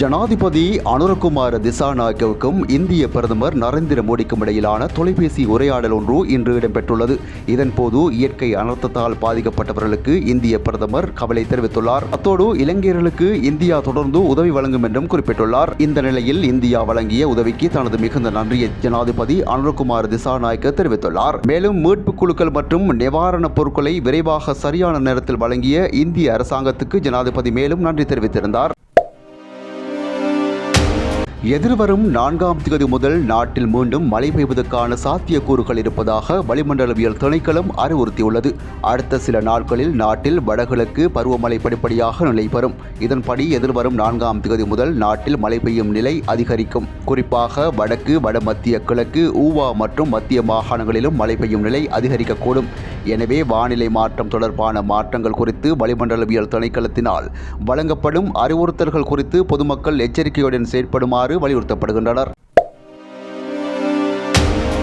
ஜனாதிபதி அனுரகுமார திசாநாயக்கவுக்கும் இந்திய பிரதமர் நரேந்திர மோடிக்கும் இடையிலான தொலைபேசி உரையாடல் ஒன்று இன்று இடம்பெற்றுள்ளது. இதன்போது இயற்கை அனர்த்தத்தால் பாதிக்கப்பட்டவர்களுக்கு இந்திய பிரதமர் கவலை தெரிவித்துள்ளார். அத்தோடு இலங்கையர்களுக்கு இந்தியா தொடர்ந்து உதவி வழங்கும் என்றும் குறிப்பிட்டுள்ளார். இந்த நிலையில் இந்தியா வழங்கிய உதவிக்கு தனது மிகுந்த நன்றியை ஜனாதிபதி அனுரகுமார் திசாநாயக்க தெரிவித்துள்ளார். மேலும் மீட்புக் குழுக்கள் மற்றும் நிவாரணப் பொருட்களை விரைவாக சரியான நேரத்தில் வழங்கிய இந்திய அரசாங்கத்துக்கு ஜனாதிபதி மேலும் நன்றி தெரிவித்திருந்தார். எதிர்வரும் நான்காம் தேதி முதல் நாட்டில் மீண்டும் மழை பெய்வதற்கான சாத்தியக்கூறுகள் இருப்பதாக வளிமண்டலவியல் திணைக்களம் அறிவுறுத்தியுள்ளது. அடுத்த சில நாட்களில் நாட்டில் வடகிழக்கு பருவமழை படிப்படியாக நிலைபெறும் இதன்படி எதிர்வரும் நான்காம் தேதி முதல் நாட்டில் மழை பெய்யும் நிலை அதிகரிக்கும். குறிப்பாக வடக்கு வடமத்திய கிழக்கு ஊவா மற்றும் மத்திய மாகாணங்களிலும் மழை பெய்யும் நிலை அதிகரிக்கக்கூடும். எனவே வானிலை மாற்றம் தொடர்பான மாற்றங்கள் குறித்து வளிமண்டலவியல் திணைக்களத்தினால் வழங்கப்படும் அறிவுறுத்தல்கள் குறித்து பொதுமக்கள் எச்சரிக்கையுடன் செயற்படுமாறு வலியுறுத்தப்படுகின்றனர்.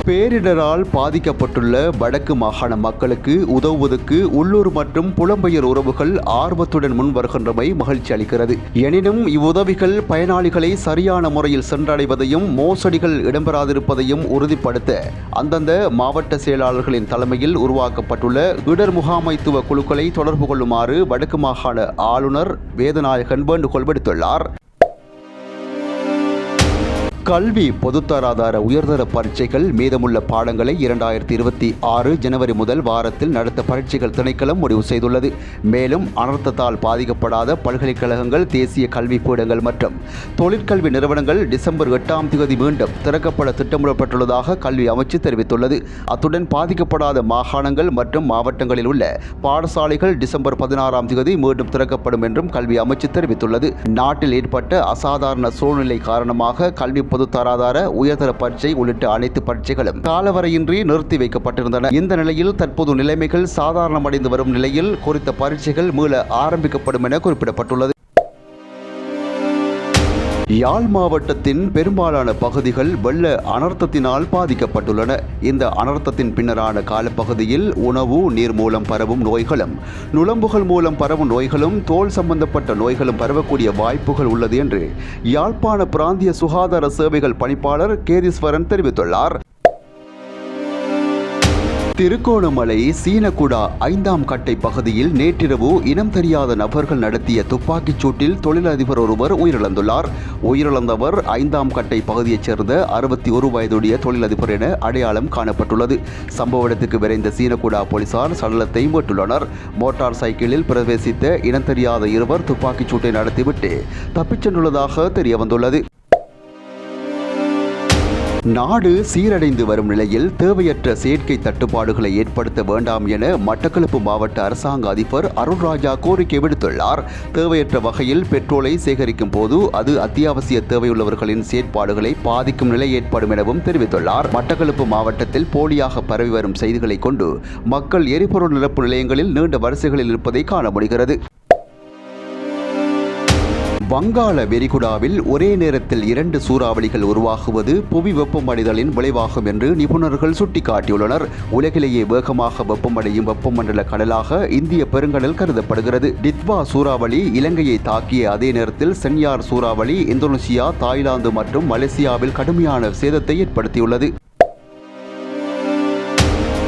பேரிடரால் பாதிக்கப்பட்டுள்ள வடக்கு மாகாண மக்களுக்கு உதவுவதற்கு உள்ளூர் மற்றும் புலம்பெயர் உறவுகள் ஆர்வத்துடன் முன் வருகின்றமை மகிழ்ச்சி அளிக்கிறது. எனினும் இவ்வுதவிகள் பயனாளிகளை சரியான முறையில் சென்றடைவதையும் மோசடிகள் இடம்பெறாதிருப்பதையும் உறுதிப்படுத்த அந்தந்த மாவட்ட செயலாளர்களின் தலைமையில் உருவாக்கப்பட்டுள்ள இடர் முகாமைத்துவ குழுக்களை தொடர்பு கொள்ளுமாறு வடக்கு மாகாண ஆளுநர் வேதநாயகன் வேண்டுகோள் விடுத்துள்ளார். கல்வி பொதுத்தராதார உயர்தர பரீட்சைகள் மீதமுள்ள பாடங்களை இரண்டாயிரத்தி இருபத்தி ஆறு ஜனவரி முதல் வாரத்தில் நடத்த பரீட்சைகள் திணைக்களம் முடிவு செய்துள்ளது. மேலும் அனர்த்தத்தால் பாதிக்கப்படாத பல்கலைக்கழகங்கள் தேசிய கல்வி பீடங்கள் மற்றும் தொழிற்கல்வி நிறுவனங்கள் டிசம்பர் எட்டாம் தேதி மீண்டும் திறக்கப்பட திட்டமிடப்பட்டுள்ளதாக கல்வி அமைச்சு தெரிவித்துள்ளது. அத்துடன் பாதிக்கப்படாத மாகாணங்கள் மற்றும் மாவட்டங்களில் உள்ள பாடசாலைகள் டிசம்பர் பதினாறாம் தேதி மீண்டும் திறக்கப்படும் என்றும் கல்வி அமைச்சு தெரிவித்துள்ளது. நாட்டில் ஏற்பட்ட அசாதாரண சூழ்நிலை காரணமாக கல்வி பொது தராதார உயர்தர பரீட்சை உள்ளிட்ட அனைத்து பரீட்சைகளும் காலவரையின்றி நிறுத்தி வைக்கப்பட்டிருந்தன. இந்த நிலையில் தற்போது நிலைமைகள் சாதாரணமடைந்து வரும் நிலையில் குறித்த பரீட்சைகள் மீள ஆரம்பிக்கப்படும் என குறிப்பிடப்பட்டுள்ளது. யாழ் மாவட்டத்தின் பெரும்பாலான பகுதிகள் வெள்ள அனர்த்தத்தினால் பாதிக்கப்பட்டுள்ளன. இந்த அனர்த்தத்தின் பின்னரான காலப்பகுதியில் உணவு நீர் மூலம் பரவும் நோய்களும் நுழம்புகள் மூலம் பரவும் நோய்களும் தோல் சம்பந்தப்பட்ட நோய்களும் பரவக்கூடிய வாய்ப்புகள் உள்ளது என்று யாழ்ப்பாண பிராந்திய சுகாதார சேவைகள் பணிப்பாளர் கேதீஸ்வரன் தெரிவித்துள்ளார். திருகோணமலை சீனகுடா ஐந்தாம் கட்டை பகுதியில் நேற்றிரவு இனம் தெரியாத நபர்கள் நடத்திய துப்பாக்கிச் சூட்டில் தொழிலதிபர் ஒருவர் உயிரிழந்துள்ளார். உயிரிழந்தவர் ஐந்தாம் கட்டை பகுதியைச் சேர்ந்த அறுபத்தி ஒரு வயதுடைய தொழிலதிபர் என அடையாளம் காணப்பட்டுள்ளது. சம்பவ இடத்துக்கு விரைந்த சீனகுடா போலீசார் சடலத்தை மீட்டுள்ளனர். மோட்டார் சைக்கிளில் பிரவேசித்த இனம் தெரியாத இருவர் துப்பாக்கிச் சூட்டை நடத்திவிட்டு தப்பிச் சென்றுள்ளதாக தெரியவந்துள்ளது. நாடு சீரடைந்து வரும் நிலையில் தேவையற்ற செயற்கை தட்டுப்பாடுகளை ஏற்படுத்த வேண்டாம் என மட்டக்களப்பு மாவட்ட அரசாங்க அதிபர் அருண்ராஜா கோரிக்கை விடுத்துள்ளார். தேவையற்ற வகையில் பெட்ரோலை சேகரிக்கும் போது அது அத்தியாவசிய தேவையுள்ளவர்களின் செயற்பாடுகளை பாதிக்கும் நிலை ஏற்படும் எனவும் தெரிவித்துள்ளார். மட்டக்களப்பு மாவட்டத்தில் போலியாக பரவி வரும் செய்திகளை கொண்டு மக்கள் எரிபொருள் நிரப்பு நிலையங்களில் நீண்ட வரிசைகளில் இருப்பதை காண முடிகிறது. வங்காள வெரிகுடாவில் ஒரே நேரத்தில் இரண்டு சூறாவளிகள் உருவாகுவது புவி வெப்பமடைதலின் விளைவாகும் என்று நிபுணர்கள் சுட்டிக்காட்டியுள்ளனர். உலகிலேயே வேகமாக வெப்பமடையும் வெப்பமண்டல கடலாக இந்திய பெருங்கடல் கருதப்படுகிறது. டித்வா சூறாவளி இலங்கையை தாக்கிய அதே நேரத்தில் சென்யார் சூறாவளி இந்தோனேசியா தாய்லாந்து மற்றும் மலேசியாவில் கடுமையான சேதத்தை ஏற்படுத்தியுள்ளது.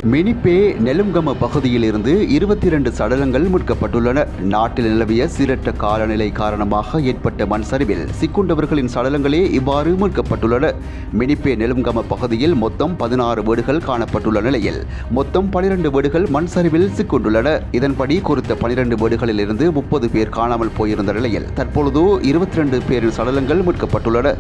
மினிப்பே நெலுங்கம பகுதியில் இருந்து இருபத்தி இரண்டு சடலங்கள் மீட்கப்பட்டுள்ளன. நாட்டில் நிலவிய சீரற்ற காலநிலை காரணமாக ஏற்பட்ட மண் சரிவில் சிக்குண்டவர்களின் சடலங்களே இவ்வாறு மீட்கப்பட்டுள்ளன. மினிப்பே நெலுங்கம பகுதியில் மொத்தம் பதினாறு வீடுகள் காணப்பட்டுள்ள நிலையில் மொத்தம் பனிரெண்டு வீடுகள் மண் சரிவில் சிக்குண்டுள்ளன. இதன்படி குறித்த பனிரெண்டு வீடுகளில் இருந்து முப்பது பேர் காணாமல் போயிருந்த நிலையில் தற்பொழுது இருபத்தி ரெண்டு பேரின் சடலங்கள் மீட்கப்பட்டுள்ளன.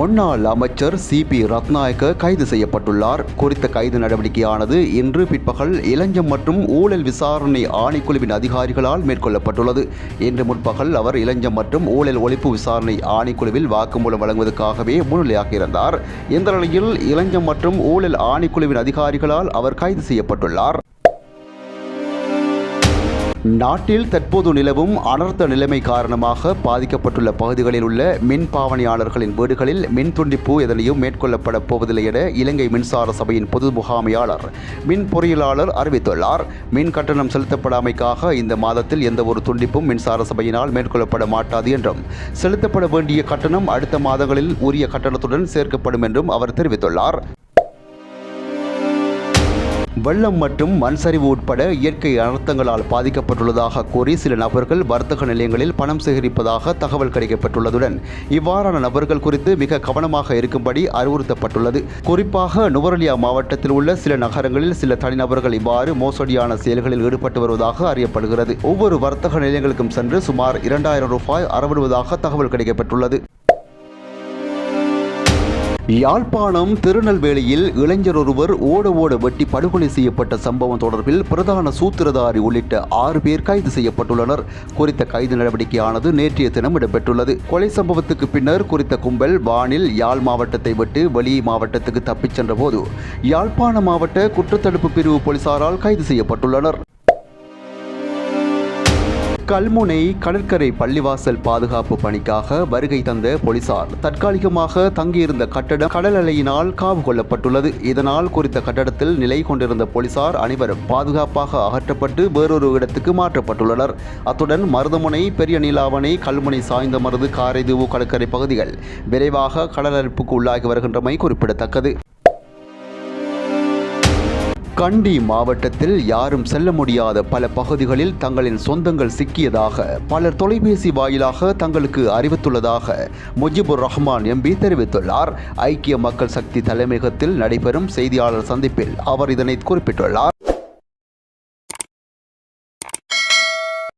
முன்னாள் அமைச்சர் சி பி ரத்நாயக்க கைது செய்யப்பட்டுள்ளார். குறித்த கைது நடவடிக்கையானது இன்று பிற்பகல் இளஞ்சம் மற்றும் ஊழல் விசாரணை ஆணைக்குழுவின் அதிகாரிகளால் மேற்கொள்ளப்பட்டுள்ளது. இன்று முற்பகல் அவர் இளஞ்சம் மற்றும் ஊழல் ஒழிப்பு விசாரணை ஆணைக்குழுவில் வாக்குமூலம் வழங்குவதற்காகவே முன்னிலையாகியிருந்தார். இந்த நிலையில் இளஞ்சம் மற்றும் ஊழல் ஆணைக்குழுவின் அதிகாரிகளால் அவர் கைது செய்யப்பட்டுள்ளார். நாட்டில் தற்போது நிலவும் அனர்த்த நிலைமை காரணமாக பாதிக்கப்பட்டுள்ள பகுதிகளில் உள்ள மின் பாவனையாளர்களின் வீடுகளில் மின் துண்டிப்பு எதனையும் மேற்கொள்ளப்பட போவதில்லை என இலங்கை மின்சார சபையின் பொது முகாமையாளர் மின் பொறியியலாளர் அறிவித்துள்ளார். மின் கட்டணம் செலுத்தப்படாமைக்காக இந்த மாதத்தில் எந்த ஒரு துண்டிப்பும் மின்சார சபையினால் மேற்கொள்ளப்பட மாட்டாது என்றும் செலுத்தப்பட வேண்டிய கட்டணம் அடுத்த மாதங்களில் உரிய கட்டணத்துடன் சேர்க்கப்படும் என்றும் அவர் தெரிவித்துள்ளார். வெள்ளம் மற்றும் மண் சரிவு உட்பட இயற்கை அனர்த்தங்களால் பாதிக்கப்பட்டுள்ளதாக கூறி சில நபர்கள் வர்த்தக நிலையங்களில் பணம் சேகரிப்பதாக தகவல் கிடைக்கப்பட்டுள்ளதுடன் இவ்வாறான நபர்கள் குறித்து மிக கவனமாக இருக்கும்படி அறிவுறுத்தப்பட்டுள்ளது. குறிப்பாக நுவரலியா மாவட்டத்தில் உள்ள சில நகரங்களில் சில தனிநபர்கள் இவ்வாறு மோசடியான செயல்களில் ஈடுபட்டு வருவதாக அறியப்படுகிறது. ஒவ்வொரு வர்த்தக நிலையங்களுக்கும் சென்று சுமார் இரண்டாயிரம் ரூபாய் அறவிடுவதாக தகவல் கிடைக்கப்பட்டுள்ளது. யாழ்ப்பாணம் திருநெல்வேலியில் இளைஞர் ஒருவர் ஓட ஓட வெட்டி படுகொலை செய்யப்பட்ட சம்பவம் தொடர்பில் பிரதான சூத்திரதாரி உள்ளிட்ட ஆறு பேர் கைது செய்யப்பட்டுள்ளனர். குறித்த கைது நடவடிக்கையானது நேற்றைய தினம் இடம்பெற்றுள்ளது. கொலை சம்பவத்துக்கு பின்னர் குறித்த கும்பல் வானில் யாழ் மாவட்டத்தை விட்டு வெளி மாவட்டத்துக்கு தப்பிச் சென்றபோது யாழ்ப்பாண மாவட்ட குற்றத்தடுப்பு பிரிவு போலீசாரால் கைது செய்யப்பட்டுள்ளனர். கல்முனை கடற்கரை பள்ளிவாசல் பாதுகாப்பு பணிக்காக வருகை தந்த போலீசார் தற்காலிகமாக தங்கியிருந்த கட்டடம் கடல் அலையினால் காவு கொள்ளப்பட்டுள்ளது இதனால் குறித்த கட்டடத்தில் நிலை கொண்டிருந்த போலீசார் அனைவரும் பாதுகாப்பாக அகற்றப்பட்டு வேறொரு இடத்துக்கு மாற்றப்பட்டுள்ளனர். அத்துடன் மருதமுனை பெரிய நீலாவணை கல்முனை சாய்ந்த மருது காரைதீவு கடற்கரை பகுதிகள் விரைவாக கடல் அரிப்புக்கு உள்ளாகி வருகின்றமை குறிப்பிடத்தக்கது. கண்டி மாவட்டத்தில் யாரும் செல்ல முடியாத பல பகுதிகளில் தங்களின் சொந்தங்கள் சிக்கியதாக பலர் தொலைபேசி வாயிலாக தங்களுக்கு அறிவித்துள்ளதாக முஜிபுர் ரஹ்மான் எம்பி தெரிவித்துள்ளார். ஐக்கிய மக்கள் சக்தி தலைமையகத்தில் நடைபெறும் செய்தியாளர் சந்திப்பில் அவர் இதனை குறிப்பிட்டுள்ளார்.